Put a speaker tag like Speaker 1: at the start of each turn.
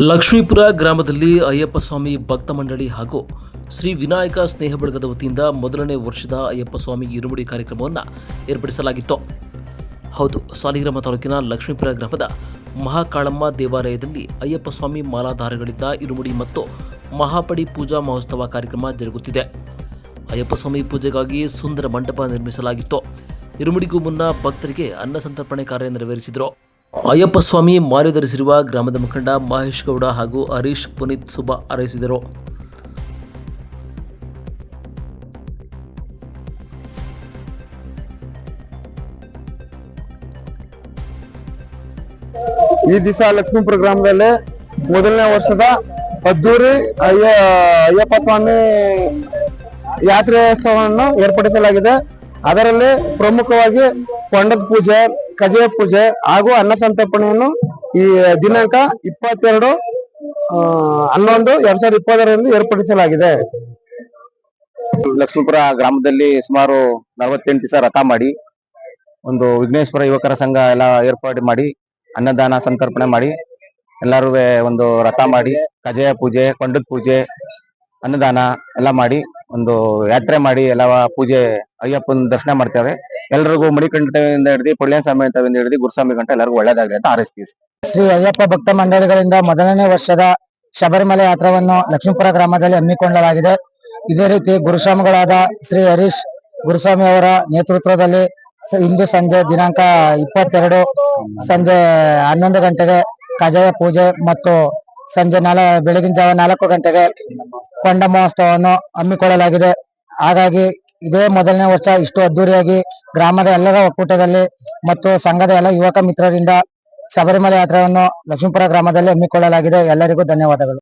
Speaker 1: ಲಕ್ಷ್ಮೀಪುರ ಗ್ರಾಮದಲ್ಲಿ ಅಯ್ಯಪ್ಪ ಸ್ವಾಮಿ ಭಕ್ತ ಮಂಡಳಿ ಹಾಗೂ ಶ್ರೀ ವಿನಾಯಕ ಸ್ನೇಹ ಬಳಗದ ವತಿಯಿಂದ ಮೊದಲನೇ ವರ್ಷದ ಅಯ್ಯಪ್ಪ ಸ್ವಾಮಿ ಇರುಮುಡಿ ಕಾರ್ಯಕ್ರಮವನ್ನು ಏರ್ಪಡಿಸಲಾಗಿತ್ತು. ಹೌದು, ಸಾಲಿಗ್ರಾಮ ತಾಲೂಕಿನ ಲಕ್ಷ್ಮೀಪುರ ಗ್ರಾಮದ ಮಹಾಕಾಳಮ್ಮ ದೇವಾಲಯದಲ್ಲಿ ಅಯ್ಯಪ್ಪ ಸ್ವಾಮಿ ಮಾಲಾಧಾರಗಳಿಂದ ಇರುಮುಡಿ ಮತ್ತು ಮಹಾಪಡಿ ಪೂಜಾ ಮಹೋತ್ಸವ ಕಾರ್ಯಕ್ರಮ ಜರುಗುತ್ತಿದೆ. ಅಯ್ಯಪ್ಪ ಸ್ವಾಮಿ ಪೂಜೆಗಾಗಿ ಸುಂದರ ಮಂಟಪ ನಿರ್ಮಿಸಲಾಗಿತ್ತು. ಇರುಮುಡಿಗೂ ಮುನ್ನ ಭಕ್ತರಿಗೆ ಅನ್ನ ಸಂತರ್ಪಣೆ ಕಾರ್ಯ ನೆರವೇರಿಸಿದರು. ಅಯ್ಯಪ್ಪ ಸ್ವಾಮಿ ಮಾರಿ ಧರಿಸಿರುವ ಗ್ರಾಮದ ಮುಖಂಡ ಮಹೇಶ್ ಗೌಡ ಹಾಗೂ ಹರೀಶ್ ಪುನೀತ್ ಶುಭ ಹಾರೈಸಿದರು.
Speaker 2: ಈ ದಿವಸ ಲಕ್ಷ್ಮೀಪುರ ಗ್ರಾಮದಲ್ಲಿ ಮೊದಲನೇ ವರ್ಷದ ಅದ್ದೂರಿ ಅಯ್ಯ ಅಯ್ಯಪ್ಪ ಸ್ವಾಮಿ ಯಾತ್ರೆಯೋತ್ಸವವನ್ನು ಏರ್ಪಡಿಸಲಾಗಿದೆ. ಅದರಲ್ಲಿ ಪ್ರಮುಖವಾಗಿ ಕೊಂಡದ ಪೂಜೆ ಕಜೆ ಪೂಜೆ ಹಾಗೂ ಅನ್ನ ಸಂತರ್ಪಣೆಯನ್ನು ಈ ದಿನಾಂಕ ಇಪ್ಪತ್ತೆರಡು ಹನ್ನೊಂದು, ಎರಡ್ ಸಾವಿರದ ಇಪ್ಪತ್ತರಂದು ಏರ್ಪಡಿಸಲಾಗಿದೆ.
Speaker 3: ಲಕ್ಷ್ಮೀಪುರ ಗ್ರಾಮದಲ್ಲಿ ಸುಮಾರು ನಲವತ್ತೆಂಟು ದಿವಸ ರಥ ಮಾಡಿ, ಒಂದು ವಿಘ್ನೇಶ್ವರ ಯುವಕರ ಸಂಘ ಎಲ್ಲ ಏರ್ಪಾಡು ಮಾಡಿ, ಅನ್ನದಾನ ಸಂತರ್ಪಣೆ ಮಾಡಿ ಎಲ್ಲರೂ ಒಂದು ರಥ ಮಾಡಿ ಕಜೆಯ ಪೂಜೆ ಕೊಂಡದ ಪೂಜೆ, ಅನ್ನದಾನ ಎಲ್ಲ ಮಾಡಿ ಒಂದು ಯಾತ್ರೆ ಮಾಡಿ ಎಲ್ಲ ಪೂಜೆ ಅಯ್ಯಪ್ಪನ ದರ್ಶನ ಮಾಡ್ತೇವೆ. ಎಲ್ಲರಿಗೂ ಮಣಿಕಂಠದಿಂದ ಹಿಡಿದು ಪುಳ್ಯ ಸ್ವಾಮಿ ಅಂತ ಹಿಡಿದು ಗುರುಸ್ವಾಮಿ ಗಂಟ ಎಲ್ಲರಿಗೂ ಒಳ್ಳೇದಾಗಲಿ ಅಂತ ಹಾರೈಸ್ತೀವಿ
Speaker 4: ಶ್ರೀ ಅಯ್ಯಪ್ಪ ಭಕ್ತ ಮಂಡಳಿಗಳಿಂದ ಮೊದಲನೇ ವರ್ಷದ ಶಬರಿಮಲೆ ಯಾತ್ರವನ್ನು ಲಕ್ಷ್ಮೀಪುರ ಗ್ರಾಮದಲ್ಲಿ ಹಮ್ಮಿಕೊಳ್ಳಲಾಗಿದೆ. ಇದೇ ರೀತಿ ಗುರುಸ್ವಾಮಿಗಳಾದ ಶ್ರೀ ಹರೀಶ್ ಗುರುಸ್ವಾಮಿ ಅವರ ನೇತೃತ್ವದಲ್ಲಿ ಇಂದು ಸಂಜೆ ದಿನಾಂಕ ಇಪ್ಪತ್ತೆರಡು ಸಂಜೆ ಹನ್ನೊಂದು ಗಂಟೆಗೆ ಕಜಾಯ ಪೂಜೆ ಮತ್ತು ಸಂಜೆ ನಾಲ, ಬೆಳಗಿನ ಜಾವ ನಾಲ್ಕು ಗಂಟೆಗೆ ಕೊಂಡ ಮಹೋತ್ಸವವನ್ನು ಹಮ್ಮಿಕೊಳ್ಳಲಾಗಿದೆ. ಹಾಗಾಗಿ ಇದೇ ಮೊದಲನೇ ವರ್ಷ ಇಷ್ಟು ಅದ್ದೂರಿಯಾಗಿ ಗ್ರಾಮದ ಎಲ್ಲರ ಒಕ್ಕೂಟದಲ್ಲಿ ಮತ್ತು ಸಂಘದ ಎಲ್ಲ ಯುವಕ ಮಿತ್ರರಿಂದ ಶಬರಿಮಲೆ ಯಾತ್ರೆಯನ್ನು ಲಕ್ಷ್ಮೀಪುರ ಗ್ರಾಮದಲ್ಲಿ ಹಮ್ಮಿಕೊಳ್ಳಲಾಗಿದೆ. ಎಲ್ಲರಿಗೂ ಧನ್ಯವಾದಗಳು.